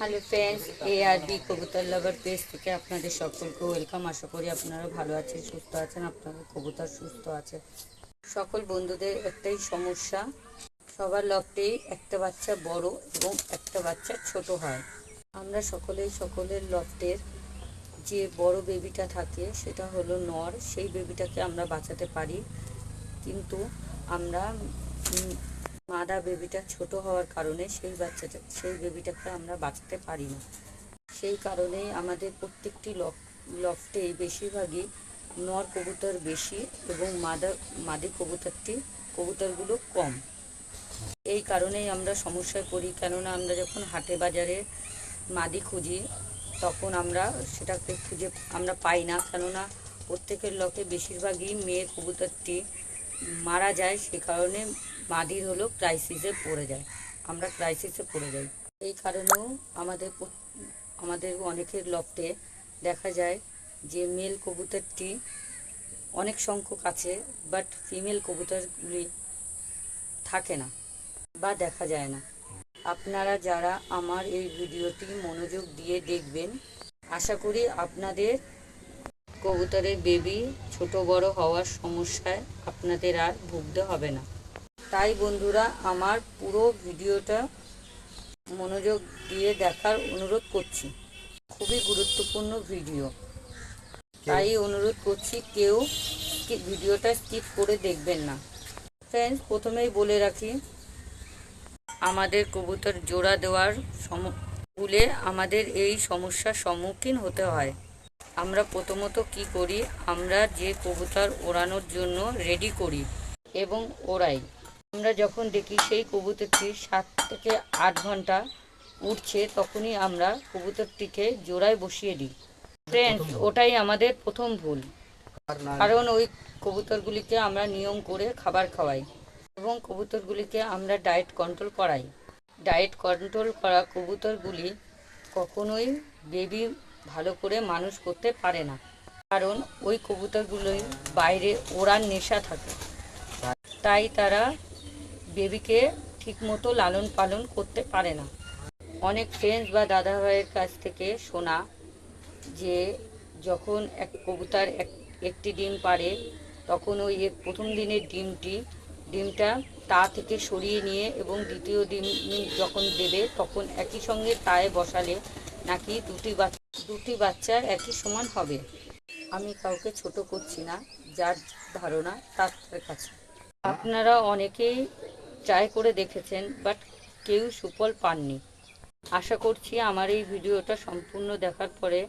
Hello friends A R B কবুতর lover page থেকে আপনাদের সকলকে ওয়েলকাম আশা করি আপনারা ভালো আছেন সুস্থ আছেন আপনাদের কবুতর সুস্থ আছে সকল বন্ধুদের একটাই সমস্যা সবার লফটেই একটা বাচ্চা বড় এবং একটা বাচ্চা ছোট হয় আমরা সকলেই সকলের লফটের যে বড় বেবিটা থাকে সেটা হলো নর সেই বেবিটাকে আমরা বাঁচাতে পারি কিন্তু আমরা মাদা বেবিটা ছোট হওয়ার কারণে সেই বাচ্চাটা, সেই বেবিটাকে আমরা বাঁচতে পারি না। সেই কারণেই আমাদের প্রত্যেকটি লফ লফটেই বেশিরভাগই নর কবুতর বেশি এবং মাদা, মাদি কবুতরটি, কবুতরগুলো কম। এই কারণেই আমরা সমস্যায় পড়ি, কেননা আমরা যখন হাটে বাজারে মাদি খুঁজি, তখন আমরা সেটাকে খুঁজে আমরা পাই না, কেননা প্রত্যেকের লকে বেশিরভাগই মেয়ে কবুতরটি মারা যায়, সে কারণে মাদির হলো ক্রাইসিসে পড়ে যায়। আমরা ক্রাইসিসে পড়ে যাই। এই কারণেও আমাদের আমাদের অনেকের লফটে দেখা যায় যে মেল কবুতরটি অনেক সংখ্যক আছে বাট ফিমেল কবুতরগুলি থাকে না বা দেখা যায় না। আপনারা যারা আমার এই ভিডিওটি মনোযোগ দিয়ে দেখবেন, আশা করি আপনাদের কবুতরের বেবি ছোট বড় হওয়ার সমস্যায় আপনাদের আর ভুগতে হবে না। তাই বন্ধুরা আমার পুরো ভিডিওটা মনোযোগ দিয়ে দেখার অনুরোধ করছি। খুবই গুরুত্বপূর্ণ ভিডিও। তাই অনুরোধ করছি কেউ কি- ভিডিওটা স্কিপ করে দেখবেন না। ফ্রেন্ডস প্রথমেই বলে রাখি আমাদের কবুতর জোড়া দেওয়ার সম ভুলে আমাদের এই সমস্যার সম্মুখীন হতে হয়। আমরা প্রথমত কি করি? আমরা যে কবুতর ওড়ানোর জন্য রেডি করি এবং ওড়াই। আমরা যখন দেখি সেই কবুতরটি সাত থেকে আট ঘণ্টা উঠছে, তখনই আমরা কবুতরটিকে জোড়ায় বসিয়ে দিই। ফ্রেন্ডস ওটাই আমাদের প্রথম ভুল। কারণ ওই কবুতরগুলিকে আমরা নিয়ম করে খাবার খাওয়াই এবং কবুতরগুলিকে আমরা ডায়েট কন্ট্রোল করাই। ডায়েট কন্ট্রোল করা কবুতরগুলি কখনোই বেবি ভালো করে মানুষ করতে পারে না। কারণ ওই কবুতরগুলোই বাইরে ওড়ার নেশা থাকে। তাই তারা বেবিকে ঠিকমতো লালন পালন করতে পারে না। অনেক ফ্রেন্ডস বা দাদা ভাইয়ের কাছ থেকে শোনা যে যখন এক কবুতর এক একটি ডিম পারে তখন ওই প্রথম দিনের ডিমটি, ডিমটা তা থেকে সরিয়ে নিয়ে এবং দ্বিতীয় ডিম যখন দেবে, তখন একই সঙ্গে তায়ে বসালে নাকি দুটি বাচ্চা দুটি বাচ্চার একই সমান হবে। আমি কাউকে ছোট করছি না, যার ধারণা তার কাছে। আপনারা অনেকেই ট্রাই করে দেখেছেন, বাট কেউ সুফল পাননি। আশা করছি আমার এই ভিডিওটা সম্পূর্ণ দেখার পরে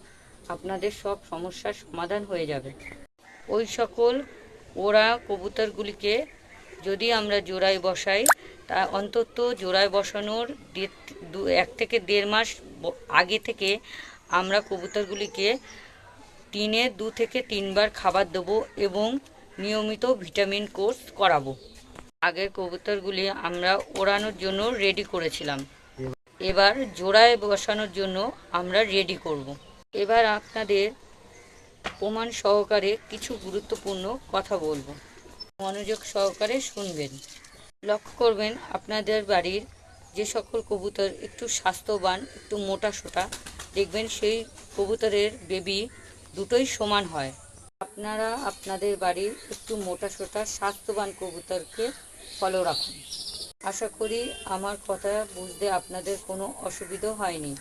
আপনাদের সব সমস্যার সমাধান হয়ে যাবে। ওই সকল ওরা কবুতরগুলিকে যদি আমরা জোড়ায় বসাই, তা অন্তত জোড়ায় বসানোর এক থেকে দেড় মাস আগে থেকে আমরা কবুতরগুলিকে দিনে দু থেকে তিনবার খাবার দেবো এবং নিয়মিত ভিটামিন কোর্স করাবো। আগের কবুতরগুলি আমরা ওড়ানোর জন্য রেডি করেছিলাম। এবার জোড়ায় বসানোর জন্য আমরা রেডি করব। এবার আপনাদের প্রমাণ সহকারে কিছু গুরুত্বপূর্ণ কথা বলব। মনোযোগ সহকারে শুনবেন। লক্ষ্য করবেন, আপনাদের বাড়ির যে সকল কবুতর একটু স্বাস্থ্যবান, একটু মোটা সোটা, দেখবেন সেই কবুতরের বেবি দুটোই সমান হয়। আপনারা আপনাদের বাড়ির একটু মোটা সোটা, স্বাস্থ্যবান কবুতরকে ফলো রাখুন। আশা করি আমার কথা বুঝতে আপনাদের কোনো অসুবিধা হয়নি।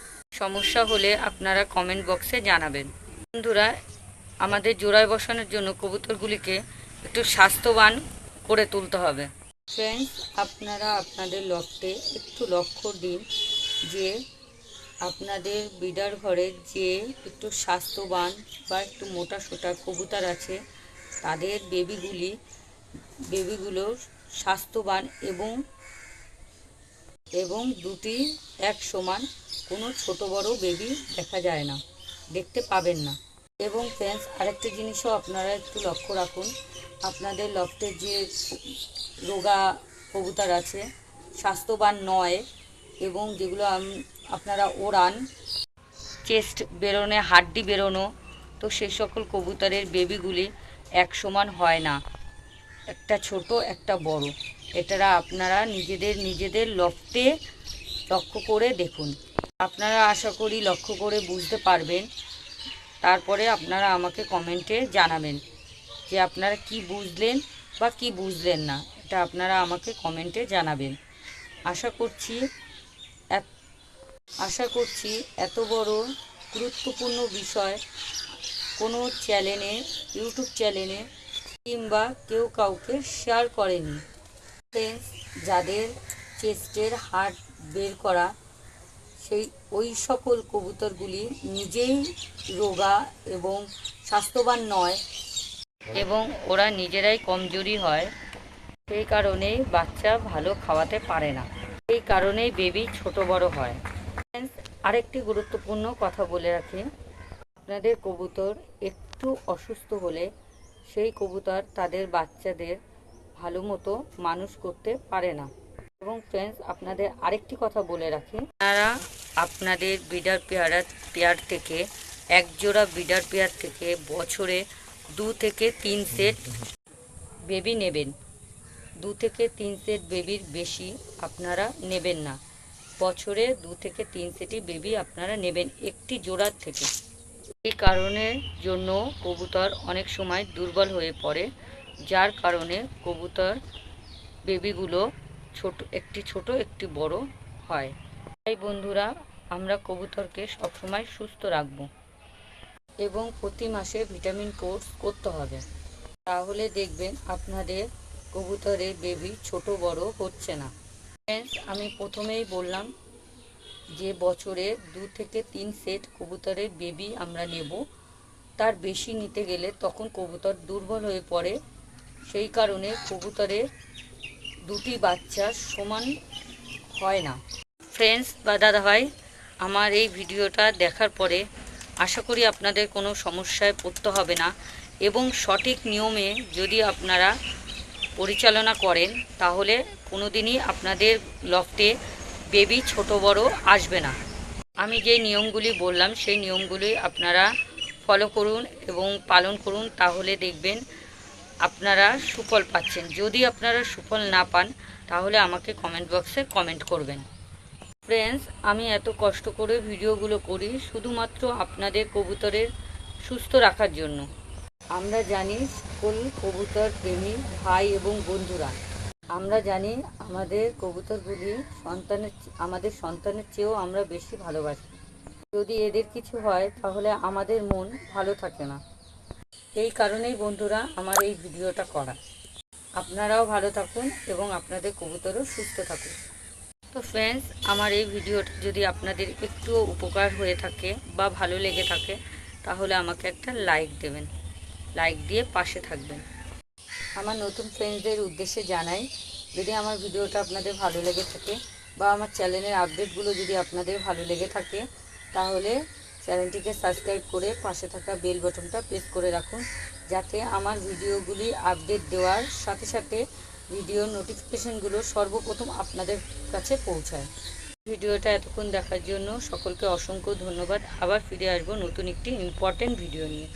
সমস্যা হলে আপনারা কমেন্ট বক্সে জানাবেন। বন্ধুরা, আমাদের জোড়ায় বসানোর জন্য কবুতরগুলিকে একটু স্বাস্থ্যবান করে তুলতে হবে। ফ্রেন্ডস আপনারা আপনাদের লক্ষ্যে একটু লক্ষ্য দিন যে আপনাদের বিডার ঘরে যে একটু স্বাস্থ্যবান বা একটু মোটা সোটা কবুতর আছে, তাদের বেবিগুলি বেবিগুলো স্বাস্থ্যবান এবং এবং দুটি এক সমান, কোনো ছোট বড় বেবি দেখা যায় না, দেখতে পাবেন না। এবং ফ্রেন্ডস আরেকটা জিনিসও আপনারা একটু লক্ষ্য রাখুন, আপনাদের লফটের যে রোগা কবুতর আছে, স্বাস্থ্যবান নয়, এবং যেগুলো আপনারা ওড়ান চেস্ট বেরোনো, হাড্ডি বেরোনো, তো সেই সকল কবুতরের বেবিগুলি এক সমান হয় না। একটা ছোট, একটা বড়। এটারা আপনারা নিজেদের নিজেদের লফটে লক্ষ্য করে দেখুন। আপনারা আশা করি লক্ষ্য করে বুঝতে পারবেন। তারপরে আপনারা আমাকে কমেন্টে জানাবেন যে আপনারা কি বুঝলেন বা কি বুঝলেন না। এটা আপনারা আমাকে কমেন্টে জানাবেন। আশা করছি আশা করছি এত বড় গুরুত্বপূর্ণ বিষয় কোনো চ্যানেলে, ইউটিউব চ্যানেলে কিংবা কেউ কাউকে শেয়ার করেনি। ফ্রেন্ডস যাদের চেস্টের হার্ট বের করা, সেই ওই সকল কবুতরগুলি নিজেই রোগা এবং স্বাস্থ্যবান নয় এবং ওরা নিজেরাই কমজোরি হয়। সেই কারণেই বাচ্চা ভালো খাওয়াতে পারে না। এই কারণেই বেবি ছোট বড় হয়। আরেকটি গুরুত্বপূর্ণ কথা বলে রাখি। আপনাদের কবুতর একটু অসুস্থ হলে সেই কবুতর তাদের বাচ্চাদের ভালো মতো মানুষ করতে পারে না। এবং ফ্রেন্ডস আপনাদের আরেকটি কথা বলে রাখি। আপনারা আপনাদের বিডার পেয়ারা পেয়ার থেকে, এক জোড়া বিডার পেয়ার থেকে বছরে দু থেকে তিন সেট বেবি নেবেন। দু থেকে তিন সেট বেবির বেশি আপনারা নেবেন না। বছরে দু থেকে তিন সেটই বেবি আপনারা নেবেন একটি জোড়ার থেকে। এই কারণের জন্য কবুতর অনেক সময় দুর্বল হয়ে পড়ে, যার কারণে কবুতর বেবিগুলো ছোট, একটি ছোট, একটি বড় হয়। তাই বন্ধুরা, আমরা কবুতরকে সবসময় সুস্থ রাখব এবং প্রতি মাসে ভিটামিন কোর্স করতে হবে। তাহলে দেখবেন আপনাদের কবুতরের বেবি ছোট বড় হচ্ছে না। আমি প্রথমেই বললাম যে বছরে দু থেকে তিন সেট কবুতরের বেবি আমরা নেব, তার বেশি নিতে গেলে তখন কবুতর দুর্বল হয়ে পড়ে। সেই কারণে কবুতরের দুটি বাচ্চা সমান হয় না। ফ্রেন্ডস বা দাদাভাই, আমার এই ভিডিওটা দেখার পরে আশা করি আপনাদের কোনো সমস্যায় পড়তে হবে না এবং সঠিক নিয়মে যদি আপনারা পরিচালনা করেন, তাহলে কোনো দিনই আপনাদের লফটে বেবি ছোট বড় আসবে না। আমি যে নিয়মগুলি বললাম, সেই নিয়মগুলি আপনারা ফলো করুন এবং পালন করুন, তাহলে দেখবেন আপনারা সুফল পাচ্ছেন। যদি আপনারা সুফল না পান, তাহলে আমাকে কমেন্ট বক্সে কমেন্ট করবেন। ফ্রেন্ডস আমি এত কষ্ট করে ভিডিওগুলো করি শুধুমাত্র আপনাদের কবুতরের সুস্থ রাখার জন্য। আমরা জানি সকল কবুতর, প্রেমী, ভাই এবং বন্ধুরা। আমরা জানি আমাদের কবুতরগুলি সন্তানের আমাদের সন্তানের চেয়েও আমরা বেশি ভালোবাসি। যদি এদের কিছু হয়, তাহলে আমাদের মন ভালো থাকে না। এই কারণেই বন্ধুরা আমার এই ভিডিওটা করা। আপনারাও ভালো থাকুন এবং আপনাদের কবুতরও সুস্থ থাকুন তো ফ্রেন্ডস আমার এই ভিডিওটা যদি আপনাদের একটুও উপকার হয়ে থাকে বা ভালো লেগে থাকে, তাহলে আমাকে একটা লাইক দেবেন। লাইক দিয়ে পাশে থাকবেন। আমার নতুন ফ্রেন্ডসদের উদ্দেশ্যে জানাই, যদি আমার ভিডিওটা আপনাদের ভালো লেগে থাকে বা আমার চ্যানেলের আপডেটগুলো যদি আপনাদের ভালো লেগে থাকে, তাহলে চ্যানেলটিকে সাবস্ক্রাইব করে পাশে থাকা বেল বটনটা প্রেস করে রাখুন, যাতে আমার ভিডিওগুলি আপডেট দেওয়ার সাথে সাথে ভিডিও নোটিফিকেশনগুলো সর্বপ্রথম আপনাদের কাছে পৌঁছায়। ভিডিওটা এতক্ষণ দেখার জন্য সকলকে অসংখ্য ধন্যবাদ। আবার ফিরে আসব নতুন একটি ইম্পর্টেন্ট ভিডিও নিয়ে।